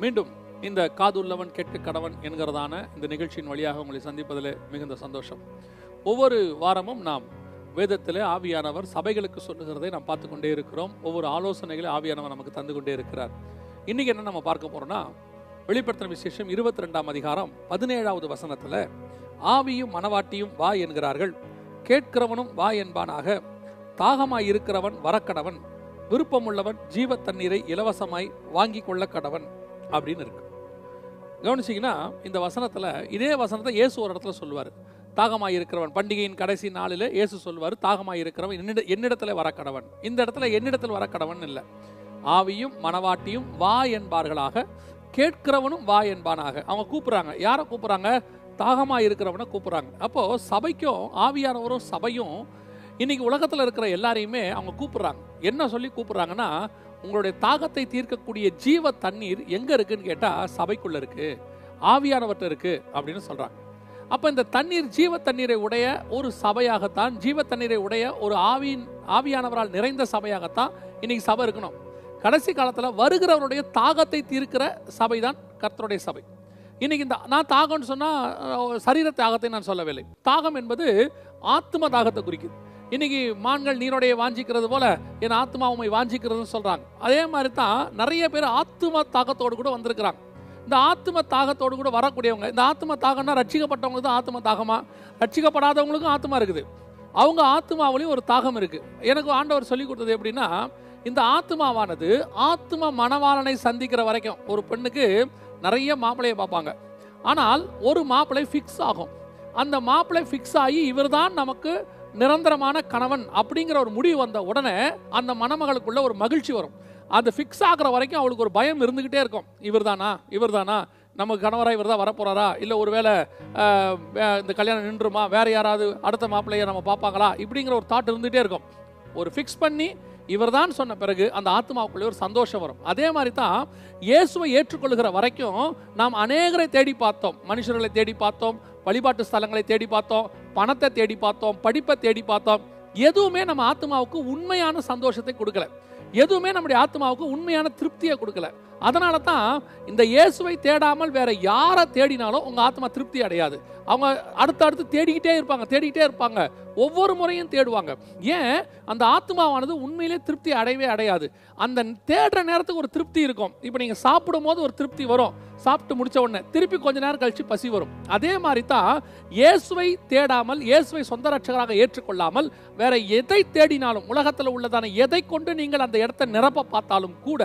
மீண்டும் இந்த காதுள்ளவன் கெட்டு கடவன் என்கிறதான இந்த நிகழ்ச்சியின் வழியாக உங்களை சந்திப்பதில் மிகுந்த சந்தோஷம். ஒவ்வொரு வாரமும் நாம் வேதத்திலே ஆவியானவர் சபைகளுக்கு சொல்லுகிறதை நாம் பார்த்து கொண்டே இருக்கிறோம். ஒவ்வொரு ஆலோசனைகளை ஆவியானவர் நமக்கு தந்து கொண்டே இருக்கிறார். இன்னைக்கு என்ன நம்ம பார்க்க போகிறோம்னா வெளிப்படுத்தின விசேஷம் இருபத்தி ரெண்டாம் அதிகாரம் பதினேழாவது வசனத்தில் ஆவியும் மனவாட்டியும் வா என்கிறார்கள். கேட்கிறவனும் வா என்பானாக தாகமாய் இருக்கிறவன் வரக்கடவன் விருப்பமுள்ளவன் ஜீவ தண்ணீரை இலவசமாய் வாங்கி கொள்ள கடவன் அப்படின்னு இருக்கு. கவனிச்சிங்கன்னா இந்த வசனத்தில் இதே வசனத்தை இயேசு ஒரு இடத்துல சொல்லுவார். தாகமாக இருக்கிறவன் பண்டிகையின் கடைசி நாளில் இயேசு சொல்வார் தாகமாக இருக்கிறவன் என்னிட என்னிடத்தில் வர கடவன் இந்த இடத்துல என்னிடத்தில் வர கடவன் இல்லை. ஆவியும் மனவாட்டியும் வா என்பார்களாக கேட்கிறவனும் வா என்பானாக. அவங்க கூப்பிட்றாங்க. யாரை கூப்பிட்றாங்க? தாகமாக இருக்கிறவனை கூப்பிட்றாங்க. அப்போது சபைக்கும் ஆவியானவரும் சபையும் இன்னைக்கு உலகத்தில் இருக்கிற எல்லாரையுமே அவங்க கூப்பிட்றாங்க. என்ன சொல்லி கூப்பிட்றாங்கன்னா உங்களுடைய தாகத்தை தீர்க்கக்கூடிய ஜீவ தண்ணீர் எங்கே இருக்குன்னு கேட்டால் சபைக்குள்ளே இருக்குது ஆவியானவர்கிட்ட இருக்குது அப்படின்னு சொல்கிறாங்க அப்போ இந்த தண்ணீர் ஜீவ தண்ணீரை உடைய ஒரு சபையாகத்தான் ஜீவ தண்ணீரை உடைய ஒரு ஆவியின் ஆவியானவரால் நிறைந்த சபையாகத்தான் இன்னைக்கு சபை இருக்கணும். கடைசி காலத்தில் வருகிறவருடைய தாகத்தை தீர்க்கிற சபை தான் கர்த்தருடைய சபை. இன்னைக்கு இந்த நான் தாகம்னு சொன்னால் சரீர தாகத்தை நான் சொல்லவில்லை. தாகம் என்பது ஆத்ம தாகத்தை குறிக்குது. இன்னைக்கு மான்கள் நீரோடைய வாஞ்சிக்கிறது போல என் ஆத்மா உண்மை வாஞ்சிக்கிறதுன்னு சொல்றாங்க. அதே மாதிரி தான் நிறைய பேர் ஆத்ம தாகத்தோடு கூட வந்திருக்கிறாங்க. இந்த ஆத்ம தாகத்தோடு கூட வரக்கூடியவங்க இந்த ஆத்ம தாகம்னா ரட்சிக்கப்பட்டவங்களுக்கு தான் ஆத்ம தாகமா? ரட்சிக்கப்படாதவங்களுக்கும் ஆத்மா இருக்குது. அவங்க ஆத்மாவிலையும் ஒரு தாகம் இருக்கு. எனக்கு ஆண்டவர் சொல்லி கொடுத்தது எப்படின்னா இந்த ஆத்மாவானது ஆத்ம மணவாளனை சந்திக்கிற வரைக்கும் ஒரு பெண்ணுக்கு நிறைய மாப்பிள்ளையை பார்ப்பாங்க. ஆனால் ஒரு மாப்பிள்ளை ஃபிக்ஸ் ஆகும். அந்த மாப்பிள்ளை ஃபிக்ஸ் ஆகி இவர் தான் நமக்கு நிரந்தரமான கணவன் அப்படிங்கிற ஒரு முடிவு வந்த உடனே அந்த மணமகளுக்குள்ள ஒரு மகிழ்ச்சி வரும். அது ஃபிக்ஸ் ஆகிற வரைக்கும் அவளுக்கு ஒரு பயம் இருந்துக்கிட்டே இருக்கும். இவர்தானா? இவர்தானா? நமக்கு கணவராக இவர் தான் வரப்போகிறாரா இல்லை ஒருவேளை இந்த கல்யாணம் நின்றுமா? வேறு யாராவது அடுத்த மாப்பிள்ளையை நம்ம பார்ப்பாங்களா? இப்படிங்கிற ஒரு தாட் இருந்துகிட்டே இருக்கும். ஒரு ஃபிக்ஸ் பண்ணி இவர்தான் சொன்ன பிறகு அந்த ஆத்மாவுக்குள்ளே ஒரு சந்தோஷம் வரும். அதே மாதிரி தான் இயேசுவை ஏற்றுக்கொள்கிற வரைக்கும் நாம் அநேகரை தேடி பார்த்தோம். மனுஷர்களை தேடி பார்த்தோம். வழிபாட்டு ஸ்தலங்களை தேடி பார்த்தோம் பணத்தை தேடி பார்த்தோம் படிப்பை தேடி பார்த்தோம். எதுவுமே நம்ம ஆத்மாவுக்கு உண்மையான சந்தோஷத்தை கொடுக்கல. எதுவுமே நம்முடைய ஆத்மாவுக்கு உண்மையான திருப்தியை கொடுக்கல. அதனால தான் இந்த இயேசுவை தேடாமல் வேற யாரை தேடினாலும் உங்க ஆத்மா திருப்தி அடையாது. அவங்க அடுத்து அடுத்து தேடிக்கிட்டே இருப்பாங்க தேடிக்கிட்டே இருப்பாங்க. ஒவ்வொரு முறையும் தேடுவாங்க. ஏன்? அந்த ஆத்மாவானது உண்மையிலே திருப்தி அடையவே அடையாது. அந்த தேடுற நேரத்துக்கு ஒரு திருப்தி இருக்கும். இப்போ நீங்க சாப்பிடும் போது ஒரு திருப்தி வரும். சாப்பிட்டு முடிச்ச உடனே திருப்பி கொஞ்ச நேரம் கழிச்சு பசி வரும். அதே மாதிரி தான் இயேசுவை தேடாமல் இயேசுவை சொந்த ரட்சகராக ஏற்றுக்கொள்ளாமல் வேற எதை தேடினாலும் உலகத்தில் உள்ளதான எதை கொண்டு நீங்கள் அந்த இடத்தை நிரப்ப பார்த்தாலும் கூட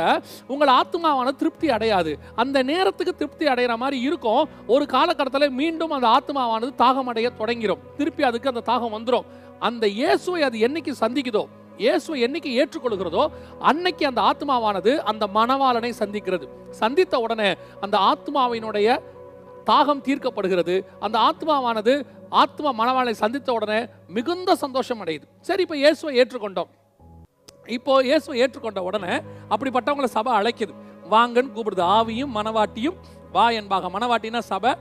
உங்கள் ஆத்மாவான திருப்தி அடையாது. அந்த நேரத்துக்கு திருப்தி அடைகிற மாதிரி இருக்கும். ஒரு காலகட்டத்தில் மீண்டும் அந்த ஆத்மாவானது தாகம் அடைய தொடங்கிடும் திருப்பி அதுக்கு அந்த தாகம் வந்துடும் அந்த இயேசுவை அது என்னைக்கு சந்திக்குதோ இயேசுவை என்னைக்கு ஏற்றுக்கொள்கிறதோ அன்னைக்கு அந்த ஆத்மாவானது அந்த மணவாளனை சந்திக்கிறது. சந்தித்த உடனே அந்த ஆத்மாவினுடைய தாகம் தீர்க்கப்படுகிறது. அந்த ஆத்மாவானது ஆத்மா மணவாளனை சந்தித்த உடனே மிகுந்த சந்தோஷம் அடையுது. சரி இப்போ இயேசுவை ஏற்றுக்கொண்டோம். இப்போ இயேசுவை ஏற்றுக்கொண்ட உடனே அப்படிப்பட்டவங்களை சபை அழைக்குது. வாங்கன்னு கூப்பிடுது. ஆவியும் மனவாட்டியும் வா என்பாக மனவாட்டினா சபை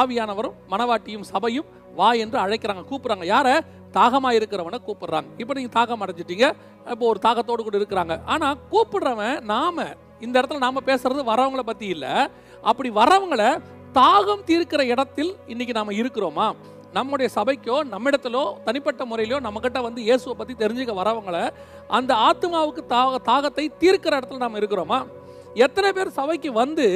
ஆவியானவரும் மனவாட்டியும் சபையும் வா என்று அழைக்கிறாங்க கூப்பிட்றாங்க. யாரை? தாகமாக இருக்கிறவனை கூப்பிடுறாங்க. இப்போ நீங்கள் தாகம் அடைஞ்சிட்டீங்க. இப்போ ஒரு தாகத்தோடு கூட இருக்கிறாங்க. ஆனால் கூப்பிடுறவன் நாம் இந்த இடத்துல நாம பேசுறது வரவங்களை பற்றி இல்லை. அப்படி வரவங்களை தாகம் தீர்க்கிற இடத்தில் இன்னைக்கு நாம் இருக்கிறோமா? நம்முடைய சபைக்கோ நம்மிடத்திலோ தனிப்பட்ட முறையிலோ நம்மக்கிட்ட வந்து இயேசுவை பற்றி தெரிஞ்சுக்க வரவங்களை அந்த ஆத்மாவுக்கு தாக தாகத்தை தீர்க்கிற இடத்துல நாம் இருக்கிறோமா? எத்தனை பேர் சபைக்கு வந்து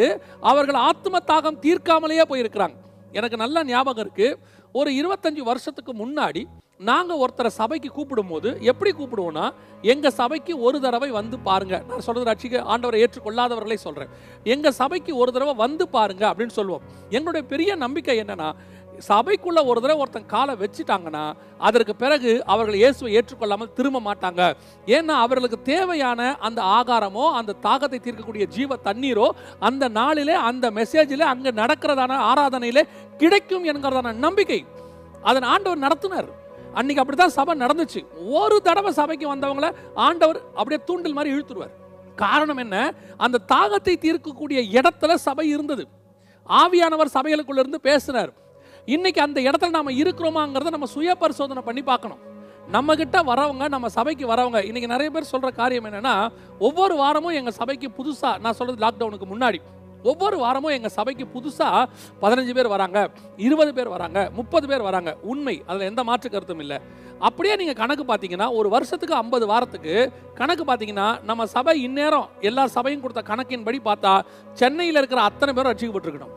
அவர்கள் ஆத்ம தாகம் தீர்க்காமலேயே போயிருக்கிறாங்க. எனக்கு நல்ல ஞாபகம் இருக்குது ஒரு இருபத்தஞ்சி வருஷத்துக்கு முன்னாடி நாங்கள் ஒருத்தரை சபைக்கு கூப்பிடும் போது எப்படி கூப்பிடுவோம்னா எங்கள் சபைக்கு ஒரு தடவை வந்து பாருங்க. நான் சொல்கிறது ரட்சிக்க ஆண்டவரை ஏற்றுக்கொள்ளாதவர்களே சொல்கிறேன் எங்கள் சபைக்கு ஒரு தடவை வந்து பாருங்க அப்படின்னு சொல்லுவோம். எங்களுடைய பெரிய நம்பிக்கை என்னன்னா சபைக்குள்ள ஒரு தடவை ஒருத்தன் காலை வச்சுட்டாங்கன்னா அதற்கு பிறகு அவர்கள் இயேசுவை ஏற்றுக்கொள்ளாமல் திரும்ப மாட்டாங்க. ஏன்னா அவர்களுக்கு தேவையான அந்த ஆகாரமோ அந்த தாகத்தை தீர்க்கக்கூடிய ஜீவ தண்ணீரோ அந்த நாளிலே அந்த மெசேஜிலே அங்கே நடக்கிறதான ஆராதனையிலே கிடைக்கும் என்கிறதான நம்பிக்கை அதன் ஆண்டவர் நடத்தினார். அன்னைக்கு அப்படித்தான் சபை நடந்துச்சு. ஒரு தடவை சபைக்கு வந்தவங்கள ஆண்டவர் அப்படியே தூண்டில் மாதிரி இழுத்துருவார். காரணம் என்ன? அந்த தாகத்தை தீர்க்கக்கூடிய இடத்துல சபை இருந்தது. ஆவியானவர் சபைகளுக்குள்ள இருந்து பேசினார். இன்னைக்கு அந்த இடத்துல நம்ம இருக்கிறோமாங்கிறத நம்ம சுய பரிசோதனை பண்ணி பார்க்கணும். நம்ம கிட்ட வரவங்க நம்ம சபைக்கு வரவங்க இன்னைக்கு நிறைய பேர் சொல்ற காரியம் என்னன்னா ஒவ்வொரு வாரமும் எங்க சபைக்கு புதுசா நான் சொல்றது லாக்டவுனுக்கு முன்னாடி ஒவ்வொரு வாரமும் எங்கள் சபைக்கு புதுசாக பதினஞ்சு பேர் வராங்க இருபது பேர் வராங்க முப்பது பேர் வராங்க. உண்மை. அதில் எந்த மாற்று கருத்தும் இல்லை. அப்படியே நீங்கள் கணக்கு பார்த்தீங்கன்னா ஒரு வருஷத்துக்கு ஐம்பது வாரத்துக்கு கணக்கு பார்த்தீங்கன்னா நம்ம சபை இந்நேரம் எல்லா சபையும் கொடுத்த கணக்கின்படி பார்த்தா சென்னையில் இருக்கிற அத்தனை பேரும் ரட்சிக்கப்பட்டிருக்கணும்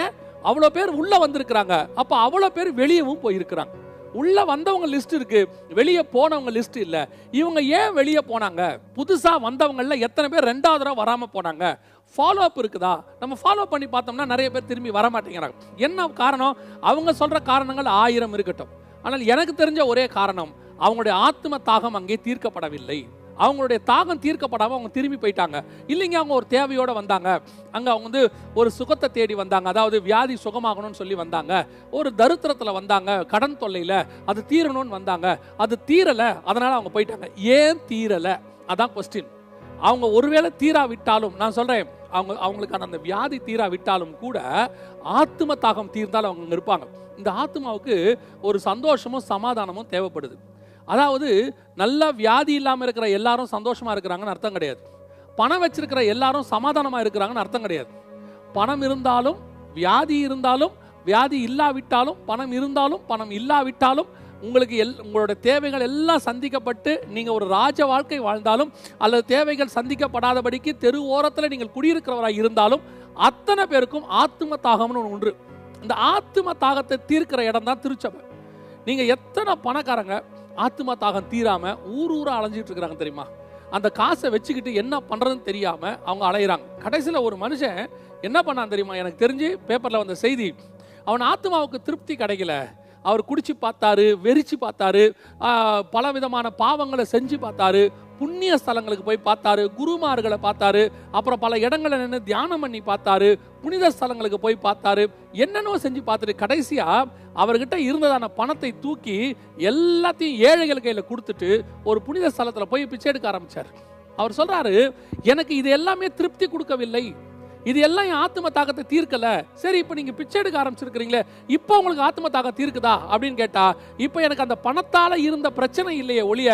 ஏன்? அவ்வளோ பேர் உள்ளே வந்திருக்கிறாங்க. அப்போ அவ்வளோ பேர் வெளியவும் போயிருக்கிறாங்க. உள்ள வந்தவங்க லிஸ்ட் இருக்கு வெளியே போனவங்க லிஸ்ட் இல்ல. இவங்க ஏன் வெளியே போனாங்க? புதுசா வந்தவங்கல எத்தனை பேர் ரெண்டாவது தடவை வராம போனாங்க? ஃபாலோ அப் இருக்குதா? நம்ம ஃபாலோ பண்ணி பார்த்தோம்னா நிறைய பேர் திரும்பி வர மாட்டேங்கிறாங்க. என்ன காரணம்? அவங்க சொல்ற காரணங்கள் ஆயிரம் இருக்கட்டும். ஆனால் எனக்கு தெரிஞ்ச ஒரே காரணம் அவங்களுடைய ஆத்ம தாகம் அங்கே தீர்க்கப்படவில்லை. அவங்களுடைய தாகம் தீர்க்கப்படாம அவங்க திரும்பி போயிட்டாங்க. இல்லைங்க அவங்க ஒரு தேவையோட வந்தாங்க. அங்க அவங்க வந்து ஒரு சுகத்தை தேடி வந்தாங்க. அதாவது வியாதி சுகமாகணும்னு சொல்லி வந்தாங்க. ஒரு தரித்திரத்துல வந்தாங்க. கடன் தொல்லையில் அது தீரணும்னு வந்தாங்க. அது தீரல அதனால அவங்க போயிட்டாங்க. ஏன் தீரலை? அதான் கொஸ்டின் அவங்க ஒருவேளை தீரா விட்டாலும் நான் சொல்றேன் அவங்க அவங்களுக்கான அந்த வியாதி தீரா விட்டாலும் கூட ஆத்ம தாகம் தீர்ந்தால் அவங்க அங்க இருப்பாங்க. இந்த ஆத்மாவுக்கு ஒரு சந்தோஷமும் சமாதானமும் தேவைப்படுது. அதாவது நல்லா வியாதி இல்லாமல் இருக்கிற எல்லாரும் சந்தோஷமாக இருக்கிறாங்கன்னு அர்த்தம் கிடையாது. பணம் வச்சிருக்கிற எல்லாரும் சமாதானமாக இருக்கிறாங்கன்னு அர்த்தம் கிடையாது. பணம் இருந்தாலும் வியாதி இருந்தாலும் வியாதி இல்லாவிட்டாலும் பணம் இருந்தாலும் பணம் இல்லாவிட்டாலும் உங்களுக்கு எல் உங்களோட தேவைகள் எல்லாம் சந்திக்கப்பட்டு நீங்கள் ஒரு ராஜ வாழ்க்கை வாழ்ந்தாலும் அல்லது தேவைகள் சந்திக்கப்படாதபடிக்கு தெரு ஓரத்தில் நீங்கள் குடியிருக்கிறவராக இருந்தாலும் அத்தனை பேருக்கும் ஆத்ம தாகம்னு ஒன்று உண்டு. இந்த ஆத்ம தாகத்தை தீர்க்கிற இடம் தான் திருச்சபை. நீங்கள் எத்தனை பணக்காரங்க ஆத்மா தாகம் தீராம ஊர் ஊரா அலைஞ்சிட்டு இருக்கிறாங்க தெரியுமா? அந்த காசை வச்சுக்கிட்டு என்ன பண்றதுன்னு தெரியாம அவங்க அலையிறாங்க. கடைசியில் ஒரு மனுஷன் என்ன பண்ணான் தெரியுமா? எனக்கு தெரிஞ்சு பேப்பர்ல வந்த செய்தி அவன் ஆத்மாவுக்கு திருப்தி கிடைக்கல. அவர் குடிச்சு பார்த்தாரு வெறிச்சு பார்த்தாரு பல விதமான பாவங்களை செஞ்சு பார்த்தாரு புண்ணிய ஸ்தலங்களுக்கு போய் பார்த்தாரு குருமார்களை பார்த்தாரு அப்புறம் பல இடங்களை நின்று தியானம் பண்ணி பார்த்தாரு புனித ஸ்தலங்களுக்கு போய் பார்த்தாரு என்னென்னோ செஞ்சு பார்த்துட்டு கடைசியா அவர்கிட்ட இருந்ததான பணத்தை தூக்கி எல்லாத்தையும் ஏழைகள் கையில் கொடுத்துட்டு ஒரு புனித ஸ்தலத்தில் போய் பிச்சை எடுக்க ஆரம்பிச்சார். அவர் சொல்றாரு எனக்கு இது எல்லாமே திருப்தி கொடுக்கவில்லை. இது எல்லாம் என் ஆத்ம தாகத்தை தீர்க்கல. சரி இப்போ நீங்க பிச்சை எடுக்க ஆரம்பிச்சிருக்கிறீங்களே இப்போ உங்களுக்கு ஆத்ம தாகம் தீர்க்குதா? அப்படின்னு கேட்டா இப்போ எனக்கு அந்த பணத்தால இருந்த பிரச்சனை இல்லையே ஒழிய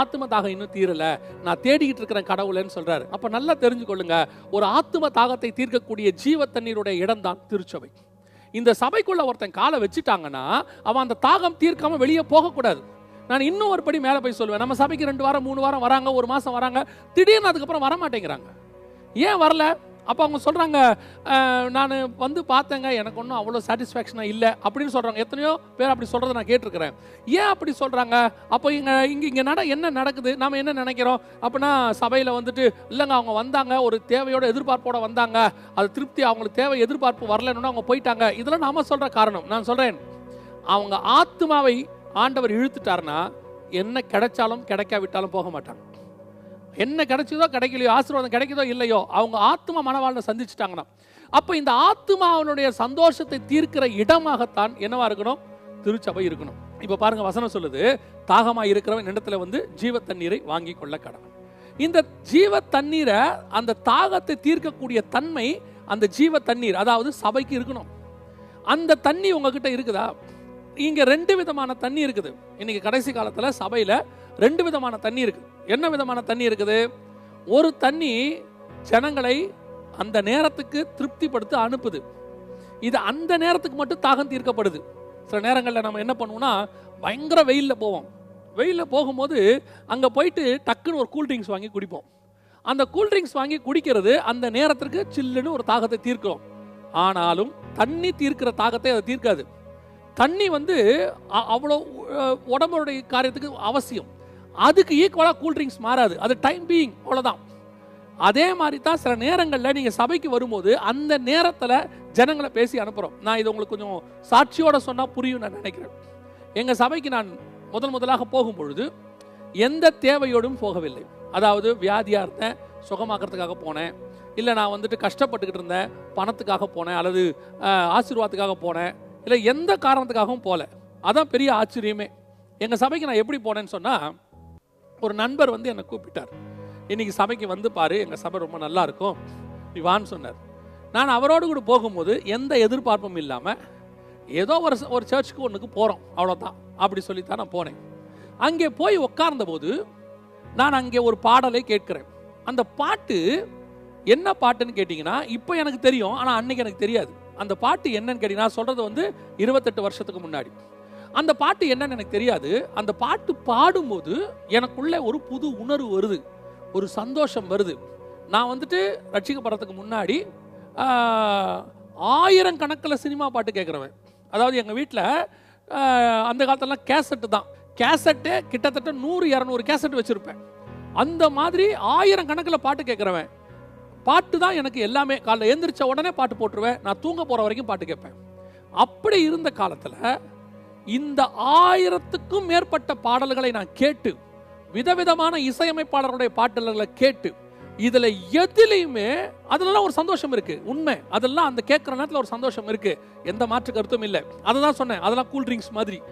ஆத்ம தாகம் இன்னும் தீரல. நான் தேடிக்கிட்டு இருக்கிறேன் கடவுளேன்னு சொல்றாரு. அப்ப நல்லா தெரிஞ்சுக்கொள்ளுங்க ஒரு ஆத்ம தாகத்தை தீர்க்கக்கூடிய ஜீவ தண்ணீருடைய இடம் தான் திருச்சபை. இந்த சபைக்குள்ள ஒருத்தன் காலை வச்சுட்டாங்கன்னா அவன் அந்த தாகம் தீர்க்காம வெளியே போகக்கூடாது. நான் இன்னும் ஒரு படி மேலே போய் சொல்லுவேன் நம்ம சபைக்கு ரெண்டு வாரம் மூணு வாரம் வராங்க ஒரு மாசம் வராங்க திடீர்னு அதுக்கப்புறம் வர மாட்டேங்கிறாங்க ஏன் வரல? அப்போ அவங்க சொல்கிறாங்க நான் வந்து பார்த்தேங்க எனக்கு ஒன்றும் அவ்வளோ சாட்டிஸ்ஃபேக்ஷனாக இல்லை அப்படின்னு சொல்கிறாங்க எத்தனையோ பேர் அப்படி சொல்கிறத நான் கேட்டிருக்கிறேன். ஏன் அப்படி சொல்கிறாங்க அப்போ இங்கே இங்கே இங்கே நட என்ன நடக்குது? நாம் என்ன நினைக்கிறோம்? அப்படின்னா சபையில் வந்துட்டு இல்லைங்க அவங்க வந்தாங்க ஒரு தேவையோட எதிர்பார்ப்போடு வந்தாங்க. அது திருப்தி அவங்களுக்கு தேவை எதிர்பார்ப்பு வரலன்னு அவங்க போயிட்டாங்க. இதெல்லாம் நாம சொல்கிற காரணம். நான் சொல்கிறேன் அவங்க ஆத்மாவை ஆண்டவர் இழுத்துட்டாருன்னா என்ன கிடைச்சாலும் கிடைக்காவிட்டாலும் போக மாட்டாங்க. என்ன கிடைச்சதோ கிடைக்கலையோ ஆசீர்வாதம் கிடைக்குதோ இல்லையோ அவங்க ஆத்மா மனவாழ்வை சந்திச்சிட்டாங்கன்னா அப்போ இந்த ஆத்மாவனுடைய சந்தோஷத்தை தீர்க்கிற இடமாகத்தான் என்னவா இருக்கணும்? திருச்சபை இருக்கணும். இப்போ பாருங்க வசனம் சொல்லுது தாகமா இருக்கிறவன் இடத்துல வந்து ஜீவ தண்ணீரை வாங்கி கொள்ள கடன் இந்த ஜீவ தண்ணீரை அந்த தாகத்தை தீர்க்கக்கூடிய தன்மை அந்த ஜீவ தண்ணீர் அதாவது சபைக்கு இருக்கணும். அந்த தண்ணி உங்ககிட்ட இருக்குதா? இங்கே ரெண்டு விதமான தண்ணி இருக்குது. இன்னைக்கு கடைசி காலத்தில் சபையில் ரெண்டு விதமான தண்ணி இருக்குது. என்ன விதமான தண்ணி இருக்குது? ஒரு தண்ணி ஜனங்களை அந்த நேரத்துக்கு திருப்திப்படுத்த அனுப்புது. இது அந்த நேரத்துக்கு மட்டும் தாகம் தீர்க்கப்படுது. சில நேரங்களில் நம்ம என்ன பண்ணுவோம்னா பயங்கர வெயிலில் போவோம். வெயிலில் போகும்போது அங்கே போயிட்டு டக்குன்னு ஒரு கூல்ட்ரிங்க்ஸ் வாங்கி குடிப்போம். அந்த கூல்ட்ரிங்க்ஸ் வாங்கி குடிக்கிறது அந்த நேரத்திற்கு சில்லுன்னு ஒரு தாகத்தை தீர்க்கும். ஆனாலும் தண்ணி தீர்க்கிற தாகத்தை அதை தீர்க்காது. தண்ணி வந்து அவ்வளோ உடம்புடைய காரியத்துக்கு அவசியம். அதுக்கு ஈக்குவலாக கூல் ட்ரிங்க்ஸ் மாறாது. அது டைம் பீயிங் அவ்வளோதான் அதே மாதிரி தான் சில நேரங்களில் நீங்கள் சபைக்கு வரும்போது அந்த நேரத்தில் ஜனங்களை பேசி அனுப்புகிறோம் நான் இது உங்களுக்கு கொஞ்சம் சாட்சியோட சொன்னால் புரியும் நான் நினைக்கிறேன். எங்கள் சபைக்கு நான் முதல் முதலாக போகும் பொழுது எந்த தேவையோடும் போகவில்லை. அதாவது வியாதியாக இருந்தேன் சுகமாக்கிறதுக்காக போனேன். இல்லை நான் வந்துட்டு கஷ்டப்பட்டுக்கிட்டு இருந்தேன் பணத்துக்காக போனேன் அல்லது ஆசீர்வாதத்துக்காக போனேன். இல்லை எந்த காரணத்துக்காகவும் போகல அதான் பெரிய ஆச்சரியமே. எங்கள் சபைக்கு நான் எப்படி போனேன்னு சொன்னால் ஒரு நண்பர் வந்து என்னை கூப்பிட்டார். இன்னைக்கு சபைக்கு வந்து பாரு எங்கள் சபை ரொம்ப நல்லா இருக்கும். நீ வான்னு சொன்னார். நான் அவரோடு கூட போகும்போது எந்த எதிர்பார்ப்பும் இல்லாமல் ஏதோ ஒரு ஒரு சர்ச்சுக்கு ஒன்றுக்கு போகிறோம் அவ்வளோதான் அப்படி சொல்லித்தான் நான் போனேன். அங்கே போய் உட்கார்ந்தபோது நான் அங்கே ஒரு பாடலை கேட்கிறேன். அந்த பாட்டு என்ன பாட்டுன்னு கேட்டிங்கன்னா இப்போ எனக்கு தெரியும் ஆனால் அன்னைக்கு எனக்கு தெரியாது. அந்த பாட்டு என்னன்னு கேட்டிங்கன்னா சொல்கிறது வந்து இருபத்தெட்டு வருஷத்துக்கு முன்னாடி. அந்த பாட்டு என்னன்னு எனக்கு தெரியாது. அந்த பாட்டு பாடும்போது எனக்குள்ளே ஒரு புது உணர்வு வருது. ஒரு சந்தோஷம் வருது. நான் வந்துட்டு ரட்சிக்கப்படுறதுக்கு முன்னாடி ஆயிரம் கணக்கில் சினிமா பாட்டு கேட்குறவன். அதாவது எங்கள் வீட்டில் அந்த காலத்திலலாம் கேசட்டு தான். கேசட்டு கிட்டத்தட்ட நூறு இரநூறு கேசட் வச்சுருப்பேன். அந்த மாதிரி ஆயிரம் கணக்கில் பாட்டு கேட்குறவன். பாட்டு தான் எனக்கு எல்லாமே. காலைல எழுந்திரிச்ச உடனே பாட்டு போட்டுருவேன். நான் தூங்க போகிற வரைக்கும் பாட்டு கேட்பேன். அப்படி இருந்த காலத்தில் இந்த ஆயிரத்துக்கும் மேற்பட்ட பாடல்களை நான் கேட்டு விதவிதமான இசையமைப்பாளர்களுடைய பாடல்களை கேட்டு இதுல எதுலையுமே அதுலலாம் ஒரு சந்தோஷம் இருக்கு. உண்மை. அதெல்லாம் அந்த கேட்குற நேரத்தில் ஒரு சந்தோஷம் இருக்கு. எந்த மாற்று கருத்தும் இல்லை. அதை தான் சொன்னேன். அதெல்லாம் கூல் ட்ரிங்க்ஸ் மாதிரி.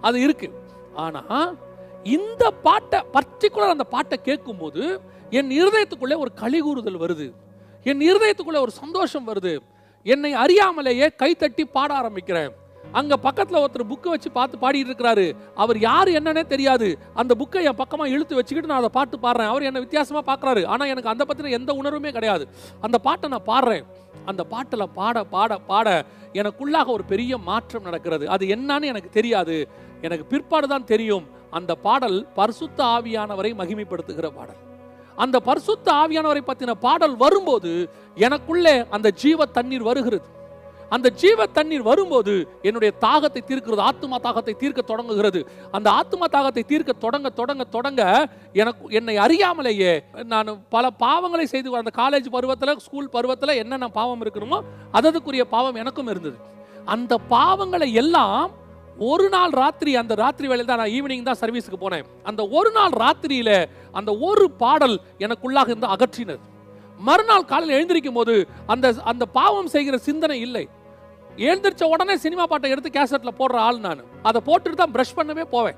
அது இருக்கு. ஆனா இந்த பாட்டை பர்டிகுலர் அந்த பாட்டை கேட்கும்போது என் இருதயத்துக்குள்ளே ஒரு கலிகூறுதல் வருது. என் இருதயத்துக்குள்ளே ஒரு சந்தோஷம் வருது. என்னை அறியாமலேயே கைத்தட்டி பாட ஆரம்பிக்கிறேன். அங்க பக்கத்துல ஒருத்தர் புக்கை வச்சு பார்த்து பாடிட்டு இருக்கிறாரு. அவர் யாரு என்னன்னே தெரியாது. அந்த புக்கை என் பக்கமா இழுத்து வச்சுக்கிட்டு நான் அதை பாட்டு பாடுறேன். அவர் என்ன வித்தியாசமா பார்க்கறாரு ஆனா எனக்கு அந்த பத்தின எந்த உணர்வுமே கிடையாது. அந்த பாட்டை நான் பாடுறேன். அந்த பாட்டில் பாட பாட பாட எனக்குள்ளாக ஒரு பெரிய மாற்றம் நடக்கிறது. அது என்னன்னு எனக்கு தெரியாது. எனக்கு பிற்பாடு தான் தெரியும். அந்த பாடல் பரிசுத்த ஆவியானவரை மகிமைப்படுத்துகிற பாடல். அந்த பரிசுத்த ஆவியானவரை பத்தின பாடல் வரும்போது எனக்குள்ளே அந்த ஜீவ தண்ணீர் வருகிறது. அந்த ஜீவ தண்ணீர் வரும்போது என்னுடைய தாகத்தை தீர்க்கிறது ஆத்மா தாகத்தை தீர்க்க தொடங்குகிறது. அந்த ஆத்மா தாகத்தை தீர்க்க தொடங்க தொடங்க தொடங்க எனக்கு என்னை அறியாமலேயே நான் பல பாவங்களை செய்து அந்த காலேஜ் பருவத்தில் ஸ்கூல் பருவத்தில் என்னென்ன பாவம் இருக்கணுமோ அததுக்குரிய பாவம் எனக்கும் இருந்தது. அந்த பாவங்களை எல்லாம் ஒரு நாள் ராத்திரி அந்த ராத்திரி வேலையில் தான் நான் ஈவினிங் தான் சர்வீஸுக்கு போனேன். அந்த ஒரு நாள் ராத்திரியில் அந்த ஒரு பாடல் எனக்குள்ளாக இருந்து அகற்றினது. மறுநாள் காலையில் எழுந்திருக்கும் போது அந்த அந்த பாவம் செய்கிற சிந்தனை இல்லை. எழுந்திரிச்ச உடனே சினிமா பாட்டை எடுத்து கேசட்ல போடுற ஆள் நான். அதை போட்டுட்டு தான் ப்ரஷ் பண்ணவே போவேன்.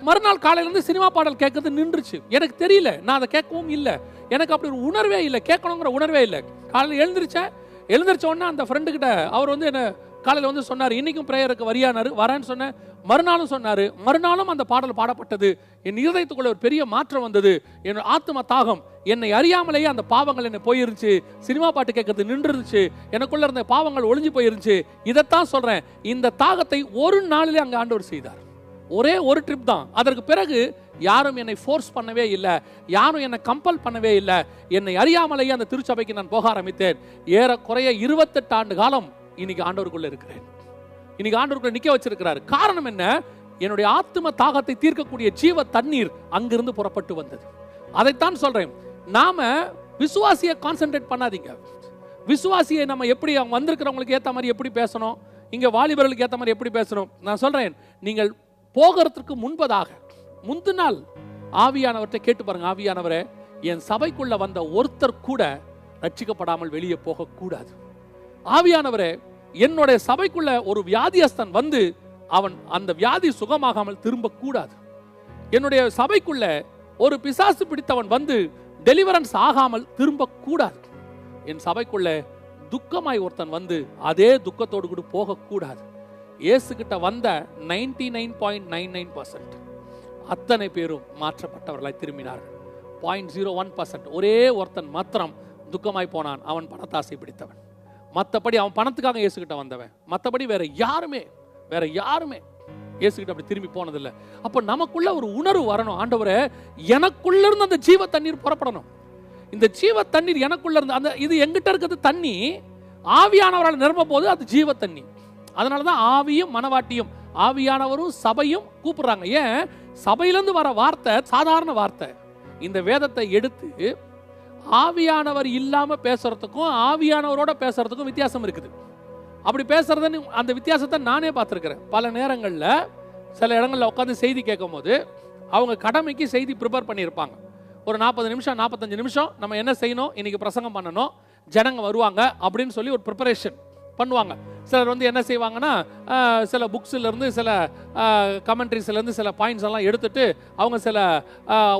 மறுநாள் காலையில இருந்து சினிமா பாடல் கேட்கறது நின்றுச்சு. எனக்கு தெரியல. நான் அதை கேட்கவும் இல்லை. எனக்கு அப்படி ஒரு உணர்வே இல்லை. கேட்கணுங்கிற உணர்வே இல்லை. காலையில் எழுந்திரிச்சேன் எழுந்திரிச்ச உடனே அந்த ஃப்ரெண்டு கிட்ட அவர் வந்து என்ன காலையில் வந்து சொன்னார் இன்னைக்கும் பிரேயருக்கு வரியானாரு. வரேன்னு சொன்னேன். மறுநாளும் சொன்னார் மறுநாளும் அந்த பாடல் பாடப்பட்டது. என் இருதயத்துக்குள்ள ஒரு பெரிய மாற்றம் வந்தது. என் ஆத்ம தாகம் என்னை அறியாமலேயே அந்த பாவங்கள் என்னை போயிருந்துச்சு. சினிமா பாட்டு கேட்கறது நின்றுருச்சு எனக்குள்ள இருந்த பாவங்கள் ஒளிஞ்சு போயிருந்துச்சு. இதைத்தான் சொல்கிறேன் இந்த தாகத்தை ஒரு நாளிலே அங்கே ஆண்டவர் செய்தார். ஒரே ஒரு ட்ரிப் தான். அதற்கு பிறகு யாரும் என்னை ஃபோர்ஸ் பண்ணவே இல்லை. யாரும் என்னை கம்பல் பண்ணவே இல்லை. என்னை அறியாமலேயே அந்த திருச்சபைக்கு நான் போக ஆரம்பித்தேன். ஏறக்குறைய இருபத்தெட்டு ஆண்டு காலம் இன்னைக்கு ஆண்டவருக்குள்ள இருக்கிறேன். இன்னைக்கு ஆண்டவருக்குள்ள நிக்க வச்சிருக்கிறாரு. காரணம் என்ன? என்னுடைய ஆத்ம தாகத்தை தீர்க்கக்கூடிய ஜீவ தண்ணீர் அங்கிருந்து புறப்பட்டு வந்தது. அதைத்தான் சொல்றேன். நாம விசுவாசியை கான்சென்ட்ரேட் பண்ணாதீங்க. விசுவாசியை நம்ம எப்படி அவங்க வந்திருக்கிறவங்களுக்கு ஏத்த மாதிரி எப்படி பேசணும்? இங்க வாலிபர்களுக்கு ஏத்த மாதிரி எப்படி பேசணும்? நான் சொல்றேன். நீங்கள் போகிறதுக்கு முன்பதாக முந்து நாள் ஆவியானவர்கிட்ட கேட்டு பாருங்க. ஆவியானவரே என் சபைக்குள்ள வந்த ஒருத்தர் கூட ரட்சிக்கப்படாமல் வெளியே போகக்கூடாது. ஆவியானவரே என்னுடைய சபைக்குள்ள ஒரு வியாதியஸ்தன் வந்து அவன் அந்த வியாதி சுகமாகாமல் திரும்ப கூடாது என்னுடைய சபைக்குள்ள ஒரு பிசாசு பிடித்தவன் வந்து டெலிவரன்ஸ் ஆகாமல் திரும்ப கூடாது என் சபைக்குள்ள துக்கமாய் ஒருத்தன் வந்து அதே துக்கத்தோடு கூட போகக்கூடாது. இயேசுகிட்ட வந்த ninety nine point nine nine percent அத்தனை பேரும் மாற்றப்பட்டவர்களாய் திரும்பினார்கள். பாயிண்ட் ஜீரோ ஒன் பர்சன்ட் ஒரே ஒருத்தன் மாத்திரம் துக்கமாய் போனான். அவன் பணத்தாசை பிடித்தவன். மற்றபடி அவன் பணத்துக்காக இயேசுகிட்ட வந்தவன். மற்றபடி வேற யாருமே வேற யாருமே இயேசுகிட்ட அப்படி திரும்பி போனதில்லை. அப்போ நமக்குள்ள ஒரு உணர்வு வரணும். ஆண்டவரே எனக்குள்ள இருந்து அந்த ஜீவ தண்ணீர் புறப்படணும். இந்த ஜீவ தண்ணீர் எனக்குள்ள இருந்து அந்த இது எங்கிட்ட இருக்கிறது தண்ணி ஆவியானவரால் நிரம்ப போது அது ஜீவ தண்ணி. அதனால தான் ஆவியும் மனவாட்டியும் ஆவியானவரும் சபையும் கூப்பிடுறாங்க. ஏன்? சபையிலேருந்து வர வார்த்தை சாதாரண வார்த்தை. இந்த வேதத்தை எடுத்து ஆவியானவர் இல்லாமல் பேசுறதுக்கும் ஆவியானவரோட பேசுறதுக்கும் வித்தியாசம் இருக்குது. அப்படி பேசுறதுன்னு அந்த வித்தியாசத்தை நானே பார்த்துருக்கிறேன். பல நேரங்களில் சில இடங்களில் உட்காந்து செய்தி கேட்கும் போது அவங்க கடமைக்கு செய்தி ப்ரிப்பேர் பண்ணியிருப்பாங்க. ஒரு நாற்பது நிமிஷம் நாற்பத்தஞ்சு நிமிஷம் நம்ம என்ன செய்யணும் இன்னைக்கு பிரசங்கம் பண்ணணும் ஜனங்க வருவாங்க அப்படின்னு சொல்லி ஒரு ப்ரிப்பரேஷன் பண்ணுவாங்க. சிலர் வந்து என்ன செய்வாங்கன்னா சில புக்ஸ்லேருந்து சில கமெண்ட்ரிஸ்லேருந்து சில பாயிண்ட்ஸ் எல்லாம் எடுத்துட்டு அவங்க சில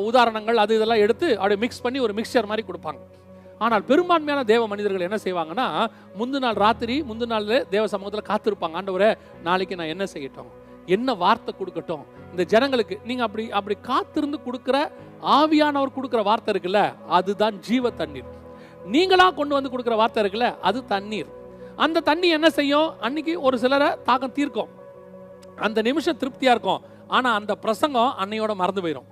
உதாரணங்கள் அது இதெல்லாம் எடுத்து அப்படியே மிக்ஸ் பண்ணி ஒரு மிக்சர் மாதிரி கொடுப்பாங்க. ஆனால் பெரும்பான்மையான தேவ மனிதர்கள் என்ன செய்வாங்கன்னா முந்து நாள் ராத்திரி முந்து நாள் தேவ சமூகத்தில் காத்திருப்பாங்க. ஆண்டவரே நாளைக்கு நான் என்ன செய்யட்டும்? என்ன வார்த்தை கொடுக்கட்டும்? இந்த ஜனங்களுக்கு நீங்கள் அப்படி அப்படி காத்திருந்து கொடுக்குற ஆவியானவர் கொடுக்குற வார்த்தை இருக்குல்ல அதுதான் ஜீவ தண்ணீர். நீங்களா கொண்டு வந்து கொடுக்குற வார்த்தை இருக்குல்ல அது தண்ணீர். அந்த தண்ணி என்ன செய்யும்? அன்னைக்கு ஒரு சிலரை தாக்கம் தீர்க்கும். அந்த நிமிஷம் திருப்தியாக இருக்கும். ஆனால் அந்த பிரசங்கம் அன்னையோட மறந்து போயிடும்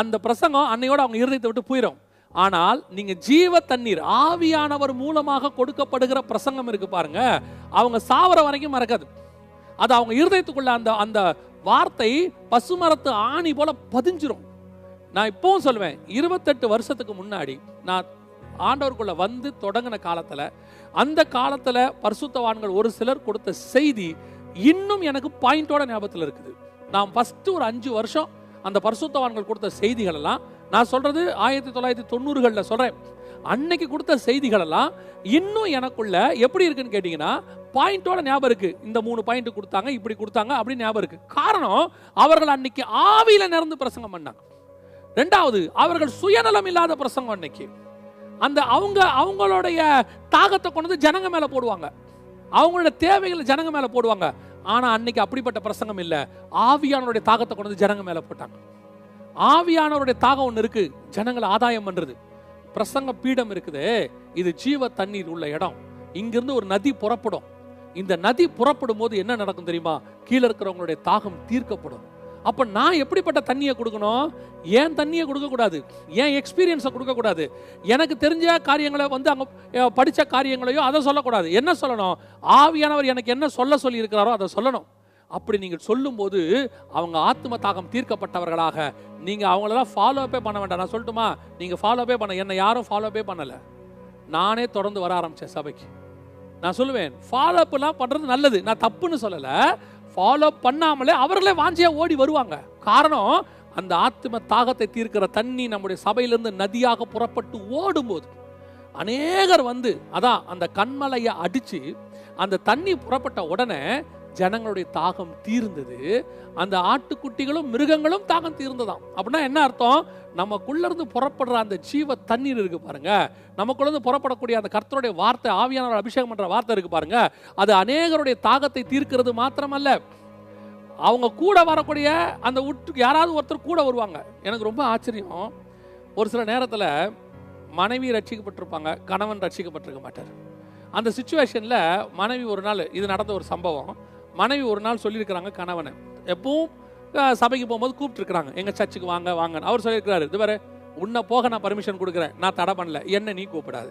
அந்த பிரசங்கம் அன்னையோட அவங்க இருதயத்தை விட்டு போயிடும் ஆனால் நீங்க ஜீவ தண்ணீர் ஆவியானவர் மூலமாக கொடுக்கப்படுகிற பிரசங்கம் இருக்கு பாருங்க. அவங்க சாவர வரைக்கும் மறக்காது. அது அவங்க இருதயத்துக்குள்ள அந்த அந்த வார்த்தை பசுமரத்து ஆணி போல பதிஞ்சிரும். நான் இப்பவும் சொல்லுவேன் இருபத்தெட்டு வருஷத்துக்கு முன்னாடி நான் ஆண்டவருக்குள்ள வந்து தொடங்கின காலத்தில் அந்த காலத்தில் பரிசுத்தவான்கள் ஒரு சிலர் கொடுத்த செய்தி இன்னும் எனக்கு பாயிண்டோட ஞாபகத்தில் இருக்குது. நான் ஃபஸ்ட்டு ஒரு அஞ்சு வருஷம் அந்த பரிசுத்தவான்கள் கொடுத்த செய்திகள் எல்லாம் நான் சொல்கிறது ஆயிரத்தி தொள்ளாயிரத்தி தொண்ணூறுகளில் சொல்கிறேன் அன்னைக்கு கொடுத்த செய்திகளெல்லாம் இன்னும் எனக்குள்ள எப்படி இருக்குன்னு கேட்டிங்கன்னா பாயிண்டோட ஞாபகம் இருக்கு. இந்த மூணு பாயிண்ட் கொடுத்தாங்க இப்படி கொடுத்தாங்க அப்படின்னு ஞாபகம் இருக்கு. காரணம் அவர்கள் அன்னைக்கு ஆவியில நிறந்து பிரசங்கம் பண்ணாங்க. ரெண்டாவது அவர்கள் சுயநலம் இல்லாத பிரசங்கம் அன்னைக்கு. அந்த அவங்க அவங்களுடைய தாகத்தை கொண்டு வந்து ஜனங்க மேல போடுவாங்க. அவங்களோட தேவைகளை ஜனங்க மேல போடுவாங்க. ஆனா அன்னைக்கு அப்படிப்பட்ட பிரசங்கம் இல்ல. ஆவியானவருடைய தாகத்தை கொண்டு வந்து ஜனங்க மேல போட்டாங்க. ஆவியானவருடைய தாகம் ஒன்று இருக்கு. ஜனங்களை ஆதாயம் பண்றது. பிரசங்க பீடம் இருக்குது. இது ஜீவ தண்ணீர் உள்ள இடம். இங்கிருந்து ஒரு நதி புறப்படும். இந்த நதி புறப்படும் போது என்ன நடக்கும் தெரியுமா? கீழே இருக்கிறவங்களுடைய தாகம் தீர்க்கப்படும். அப்போ நான் எப்படிப்பட்ட தண்ணியை கொடுக்கணும்? ஏன் தண்ணியை கொடுக்கக்கூடாது? ஏன் எக்ஸ்பீரியன்ஸை கொடுக்கக்கூடாது? எனக்கு தெரிஞ்ச காரியங்களை வந்து அங்கே படித்த காரியங்களையோ அதை சொல்லக்கூடாது. என்ன சொல்லணும்? ஆவியானவர் எனக்கு என்ன சொல்ல சொல்லி இருக்கிறாரோ அதை சொல்லணும். அப்படி நீங்கள் சொல்லும்போது அவங்க ஆத்ம தாகம் தீர்க்கப்பட்டவர்களாக. நீங்கள் அவங்களெல்லாம் ஃபாலோ அப்பே பண்ண வேண்டாம். நான் சொல்லட்டுமா? நீங்கள் ஃபாலோ அப்பே பண்ண என்னை யாரும் ஃபாலோ அப்பே பண்ணலை. நானே தொடர்ந்து வர ஆரம்பித்தேன் சபைக்கு. நான் சொல்லுவேன் ஃபாலோ அப்லாம் பண்ணுறது நல்லது. நான் தப்புன்னு சொல்லலை. ஃபாலோ பண்ணாமலே அவர்களே வாஞ்சியா ஓடி வருவாங்க. காரணம் அந்த ஆத்ம தாகத்தை தீர்க்கிற தண்ணி நம்முடைய சபையிலிருந்து நதியாக புறப்பட்டு ஓடும்போது அநேகர் வந்து அதான் அந்த கண்மலையை அடிச்சு அந்த தண்ணி புறப்பட்ட உடனே ஜனங்களுடைய தாகம் தீர்ந்தது. அந்த ஆட்டுக்குட்டிகளும் மிருகங்களும் தாகம் தீர்ந்ததாம். அப்படின்னா என்ன அர்த்தம்? நமக்குள்ள இருந்து புறப்படுற அந்த ஜீவ தண்ணீர் இருக்கு பாருங்க. நமக்குள்ள இருந்து புறப்படக்கூடிய அந்த கர்த்தருடைய வார்த்தை ஆவியானவர் அபிஷேகம் பண்ற வார்த்தை இருக்கு பாருங்க. அது அநேகருடைய தாகத்தை தீர்க்கிறது மாத்திரமல்ல. அவங்க கூட வரக்கூடிய அந்த உட்டு யாராவது ஒருத்தர் கூட வருவாங்க. எனக்கு ரொம்ப ஆச்சரியம். ஒரு சில நேரத்தில் மனைவி ரட்சிக்கப்பட்டிருப்பாங்க கணவன் ரட்சிக்கப்பட்டிருக்க மாட்டார். அந்த சுச்சுவேஷனில் மனைவி ஒரு நாள் இது நடந்த ஒரு சம்பவம். மனைவி ஒரு நாள் சொல்லியிருக்கிறாங்க கணவனை. எப்பவும் சபைக்கு போகும்போது கூப்பிட்டுருக்குறாங்க. எங்கள் சர்ச்சுக்கு வாங்க வாங்கன்னு. அவர் சொல்லியிருக்கிறாரு இது வேறு உன்னை போக நான் பர்மிஷன் கொடுக்குறேன். நான் தடை பண்ணல. என்ன நீ கூப்பிடாது.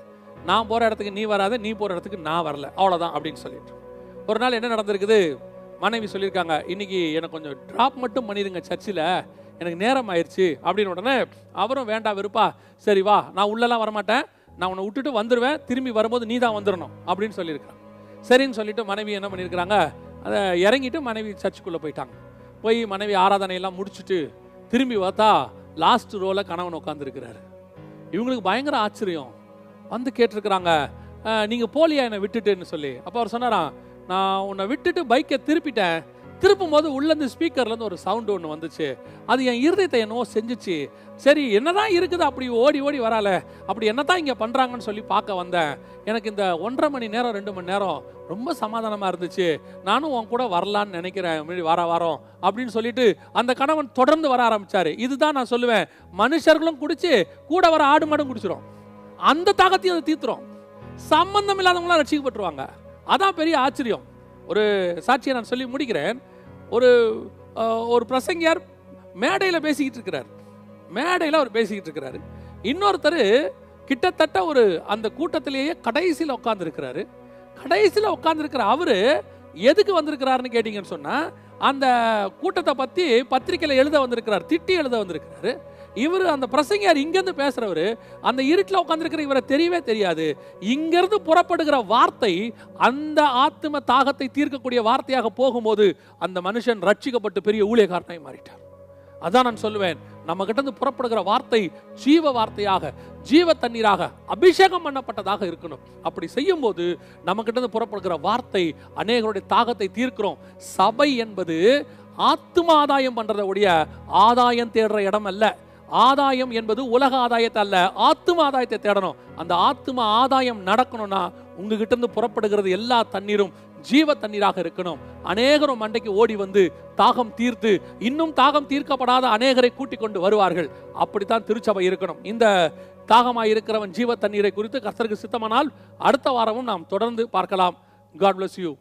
நான் போகிற இடத்துக்கு நீ வராத நீ போகிற இடத்துக்கு நான் வரல. அவ்வளோதான் அப்படின்னு சொல்லிட்டு. ஒரு நாள் என்ன நடந்திருக்குது? மனைவி சொல்லியிருக்காங்க இன்னைக்கு எனக்கு கொஞ்சம் ட்ராப் மட்டும் பண்ணிடுங்க சர்ச்சில். எனக்கு நேரம் ஆயிடுச்சு அப்படின்னு உடனே அவரும் வேண்டாம் விருப்பா சரி வா நான் உள்ளெல்லாம் வரமாட்டேன். நான் உன்னை விட்டுட்டு வந்துடுவேன் திரும்பி வரும்போது நீ தான் வந்துடணும் அப்படின்னு சொல்லியிருக்காங்க சரின்னு சொல்லிட்டு மனைவி என்ன பண்ணியிருக்கிறாங்க? அதை இறங்கிட்டு மனைவி சர்ச்சுக்குள்ளே போயிட்டாங்க. போய் மனைவி ஆராதனையெல்லாம் முடிச்சுட்டு திரும்பி பார்த்தா லாஸ்ட் ரோவில் கணவன் உட்காந்துருக்கிறாரு இவங்களுக்கு பயங்கர ஆச்சரியம். வந்து கேட்டிருக்கிறாங்க நீங்கள் போலியா என்னை விட்டுட்டுன்னு சொல்லி. அப்போ அவர் சொன்னாராம் நான் உன்னை விட்டுட்டு பைக்கை திருப்பிட்டேன். திருப்பும் போது உள்ளேருந்து ஸ்பீக்கர்லேருந்து ஒரு சவுண்டு ஒன்று வந்துச்சு. அது என் இருதயத்தை என்னவோ செஞ்சுச்சு. சரி என்னதான் இருக்குது அப்படி ஓடி ஓடி வரால அப்படி என்னதான் இங்கே பண்ணுறாங்கன்னு சொல்லி பார்க்க வந்தேன். எனக்கு இந்த ஒன்றரை மணி நேரம் ரெண்டு மணி நேரம் ரொம்ப சமாதானமாக இருந்துச்சு. நானும் உன் கூட வரலான்னு நினைக்கிறேன். முன்னாடி வார வாரம் அப்படின்னு சொல்லிட்டு அந்த கணவன் தொடர்ந்து வர ஆரம்பித்தார் இதுதான் நான் சொல்லுவேன். மனுஷர்களும் குடிச்சு கூட வர ஆடு மாடும் குடிச்சிரும். அந்த தாகத்தையும் அதை தீர்த்துரும். சம்பந்தம் இல்லாதவங்களாம் ரட்சிக்கப்பட்டுருவாங்க. அதான் பெரிய ஆச்சரியம். ஒரு சாட்சியை நான் சொல்லி முடிக்கிறேன். ஒரு ஒரு பிரசங்கியார் மேடையில் பேசிக்கிட்டு இருக்கிறார். மேடையில் அவர் பேசிக்கிட்டு இருக்கிறாரு. இன்னொருத்தர் கிட்டத்தட்ட ஒரு அந்த கூட்டத்திலேயே கடைசியில் உட்காந்துருக்கிறாரு கடைசியில் உட்காந்துருக்கிற அவரு எதுக்கு வந்திருக்கிறாருன்னு கேட்டிங்கன்னு சொன்னால் அந்த கூட்டத்தை பற்றி பத்திரிக்கையில் எழுத வந்திருக்கிறார் திட்டி எழுத வந்திருக்கிறாரு. இவர் அந்த பிரசங்கியார் இங்கேருந்து பேசுகிறவர் அந்த இருட்டில் உட்காந்துருக்கிற இவரை தெரியவே தெரியாது. இங்கேருந்து புறப்படுகிற வார்த்தை அந்த ஆத்ம தாகத்தை தீர்க்கக்கூடிய வார்த்தையாக போகும்போது அந்த மனுஷன் ரட்சிக்கப்பட்டு பெரிய ஊழியக்காரனாய் மாறிட்டார். அதான் நான் சொல்லுவேன் நம்ம கிட்டேருந்து புறப்படுகிற வார்த்தை ஜீவ வார்த்தையாக ஜீவ தண்ணீராக அபிஷேகம் பண்ணப்பட்டதாக இருக்கணும். அப்படி செய்யும்போது நம்ம கிட்டேருந்து புறப்படுகிற வார்த்தை அநேகருடைய தாகத்தை தீர்க்கிறோம். சபை என்பது ஆத்தும ஆதாயம் பண்ணுறத உடைய ஆதாயம் தேடுற இடம் அல்ல. ஆதாயம் என்பது உலக ஆதாயத்தை அல்ல ஆத்தும ஆதாயத்தை தேடணும். அந்த ஆத்தும ஆதாயம் நடக்கணும்னா உங்ககிட்ட இருந்து புறப்படுகிறது எல்லா தண்ணீரும் ஜீவ தண்ணீராக இருக்கணும். அநேகரும் மண்டைக்கு ஓடி வந்து தாகம் தீர்த்து இன்னும் தாகம் தீர்க்கப்படாத அநேகரை கூட்டிக் கொண்டு வருவார்கள். அப்படித்தான் திருச்சபை இருக்கணும். இந்த தாகமாக இருக்கிறவன் ஜீவ தண்ணீரை குறித்து கர்த்தருக்கு சித்தமானால் அடுத்த வாரமும் நாம் தொடர்ந்து பார்க்கலாம். God bless you